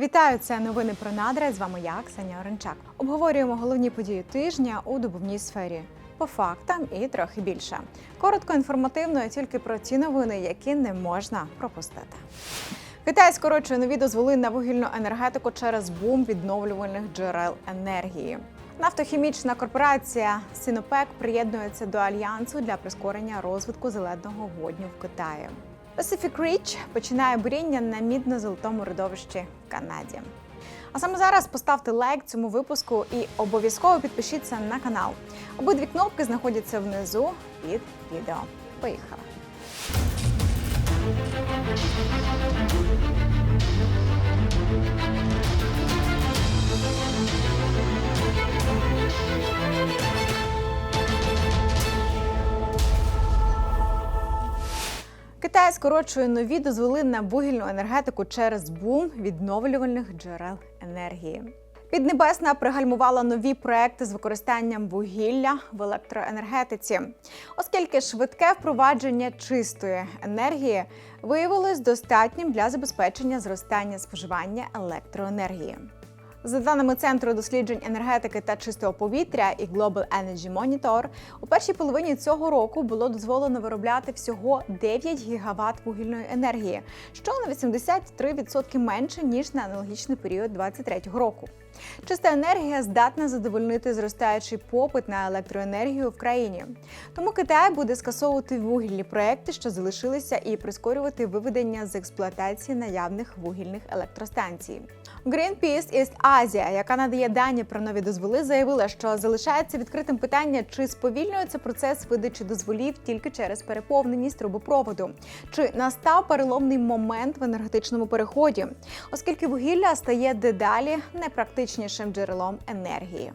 Вітаю! Це новини про надра. З вами я, Ксенія Оренчак. Обговорюємо головні події тижня у добувній сфері. По фактам і трохи більше. Коротко інформативно тільки про ті новини, які не можна пропустити. Китай скорочує нові дозволи на вугільну енергетику через бум відновлювальних джерел енергії. Нафтохімічна корпорація Синопек приєднується до альянсу для прискорення розвитку зеленого водню в Китаї. Pacific Ridge починає буріння на мідно-золотому родовищі в Канаді. А саме зараз поставте лайк цьому випуску і обов'язково підпишіться на канал. Обидві кнопки знаходяться внизу під відео. Поїхали! Китай скорочує нові дозволи на вугільну енергетику через бум відновлювальних джерел енергії. Піднебесна пригальмувала нові проекти з використанням вугілля в електроенергетиці, оскільки швидке впровадження чистої енергії виявилось достатнім для забезпечення зростання споживання електроенергії. За даними Центру досліджень енергетики та чистого повітря і Global Energy Monitor, у першій половині цього року було дозволено виробляти всього 9 гігават вугільної енергії, що на 83% менше ніж на аналогічний період 2023 року. Чиста енергія здатна задовольнити зростаючий попит на електроенергію в країні. Тому Китай буде скасовувати вугільні проекти, що залишилися, і прискорювати виведення з експлуатації наявних вугільних електростанцій. Greenpeace East Asia, яка надає дані про нові дозволи, заявила, що залишається відкритим питання, чи сповільнюється процес видачі дозволів тільки через переповненість трубопроводу, чи настав переломний момент в енергетичному переході, оскільки вугілля стає дедалі найпрактичнішим джерелом енергії.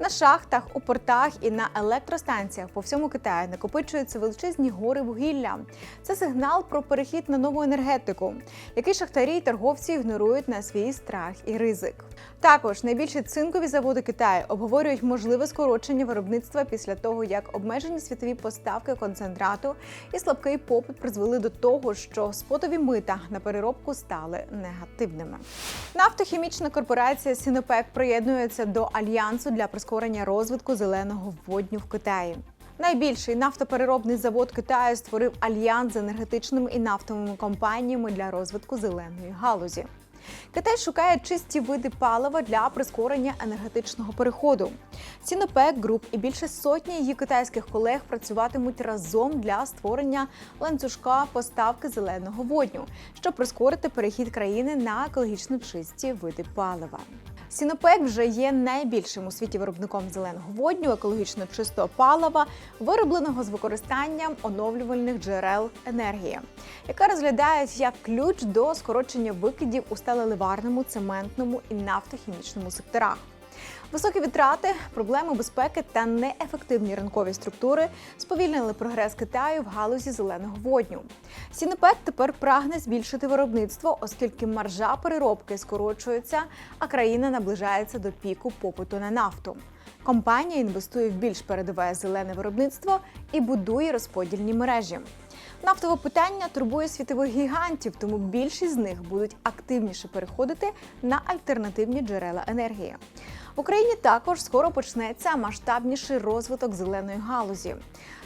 На шахтах, у портах і на електростанціях по всьому Китаю накопичуються величезні гори вугілля. Це сигнал про перехід на нову енергетику, який шахтарі й торговці ігнорують на свій страх і ризик. Також найбільші цинкові заводи Китаю обговорюють можливе скорочення виробництва після того, як обмежені світові поставки концентрату і слабкий попит призвели до того, що спотові мита на переробку стали негативними. Нафтохімічна корпорація Сінопек приєднується до альянсу для прискорення розвитку зеленого водню в Китаї. Найбільший нафтопереробний завод Китаю створив альянс з енергетичними і нафтовими компаніями для розвитку зеленої галузі. Китай шукає чисті види палива для прискорення енергетичного переходу. Сінопек Груп і більше сотні її китайських колег працюватимуть разом для створення ланцюжка поставки зеленого водню, щоб прискорити перехід країни на екологічно чисті види палива. Сінопек вже є найбільшим у світі виробником зеленого водню, екологічно чистого палива, виробленого з використанням оновлювальних джерел енергії, яка розглядають як ключ до скорочення викидів у сталеливарному, цементному і нафтохімічному секторах. Високі витрати, проблеми безпеки та неефективні ринкові структури сповільнили прогрес Китаю в галузі зеленого водню. Сінопек тепер прагне збільшити виробництво, оскільки маржа переробки скорочується, а країна наближається до піку попиту на нафту. Компанія інвестує в більш передове зелене виробництво і будує розподільні мережі. Нафтове питання турбує світових гігантів, тому більшість з них будуть активніше переходити на альтернативні джерела енергії. В Україні також скоро почнеться масштабніший розвиток зеленої галузі,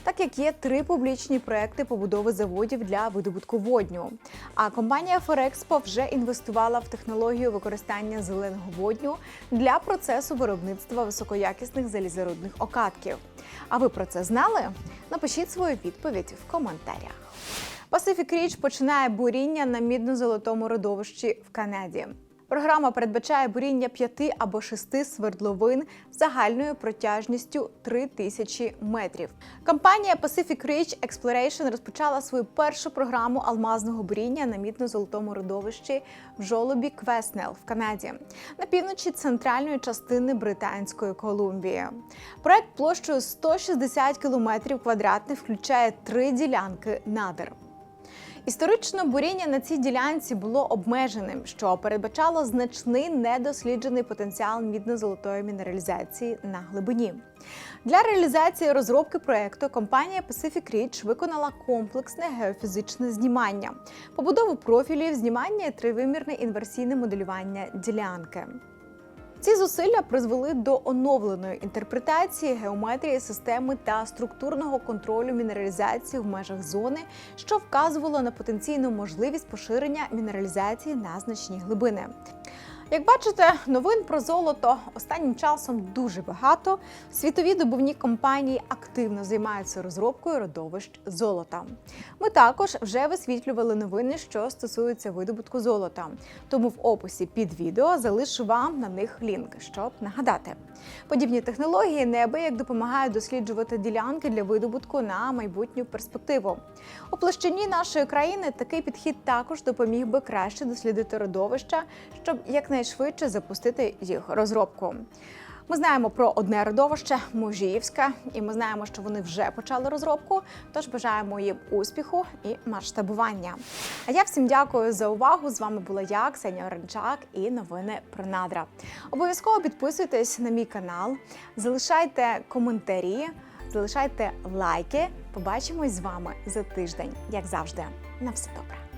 так як є три публічні проекти побудови заводів для видобутку водню. А компанія Форекспо вже інвестувала в технологію використання зеленого водню для процесу виробництва високоякісних залізорудних окатків. А ви про це знали? Напишіть свою відповідь в коментарях. Pacific Ridge починає буріння на мідно-золотому родовищі в Канаді. Програма передбачає буріння п'яти або шести свердловин загальною протяжністю 3 тисячі метрів. Компанія Pacific Ridge Exploration розпочала свою першу програму алмазного буріння на мідно-золотому родовищі в жолобі Квеснел в Канаді на півночі центральної частини Британської Колумбії. Проект площею 160 кілометрів квадратних включає три ділянки надр. Історично буріння на цій ділянці було обмеженим, що передбачало значний недосліджений потенціал мідно-золотої мінералізації на глибині. Для реалізації розробки проекту компанія Pacific Ridge виконала комплексне геофізичне знімання, побудову профілів, знімання і тривимірне інверсійне моделювання ділянки. Ці зусилля призвели до оновленої інтерпретації геометрії системи та структурного контролю мінералізації в межах зони, що вказувало на потенційну можливість поширення мінералізації на значні глибини. Як бачите, новин про золото останнім часом дуже багато. Світові добувні компанії активно займаються розробкою родовищ золота. Ми також вже висвітлювали новини, що стосуються видобутку золота. Тому в описі під відео залишу вам на них лінк, щоб нагадати. Подібні технології неабияк допомагають досліджувати ділянки для видобутку на майбутню перспективу. У площині нашої країни такий підхід також допоміг би краще дослідити родовища, щоб якнайшвидше запустити їх розробку. Ми знаємо про одне родовище Можіївське, і ми знаємо, що вони вже почали розробку. Тож бажаємо їм успіху і масштабування. А я всім дякую за увагу. З вами була я, Ксенія Оранчак, і новини про надра. Обов'язково підписуйтесь на мій канал, залишайте коментарі, залишайте лайки. Побачимось з вами за тиждень, як завжди. На все добре.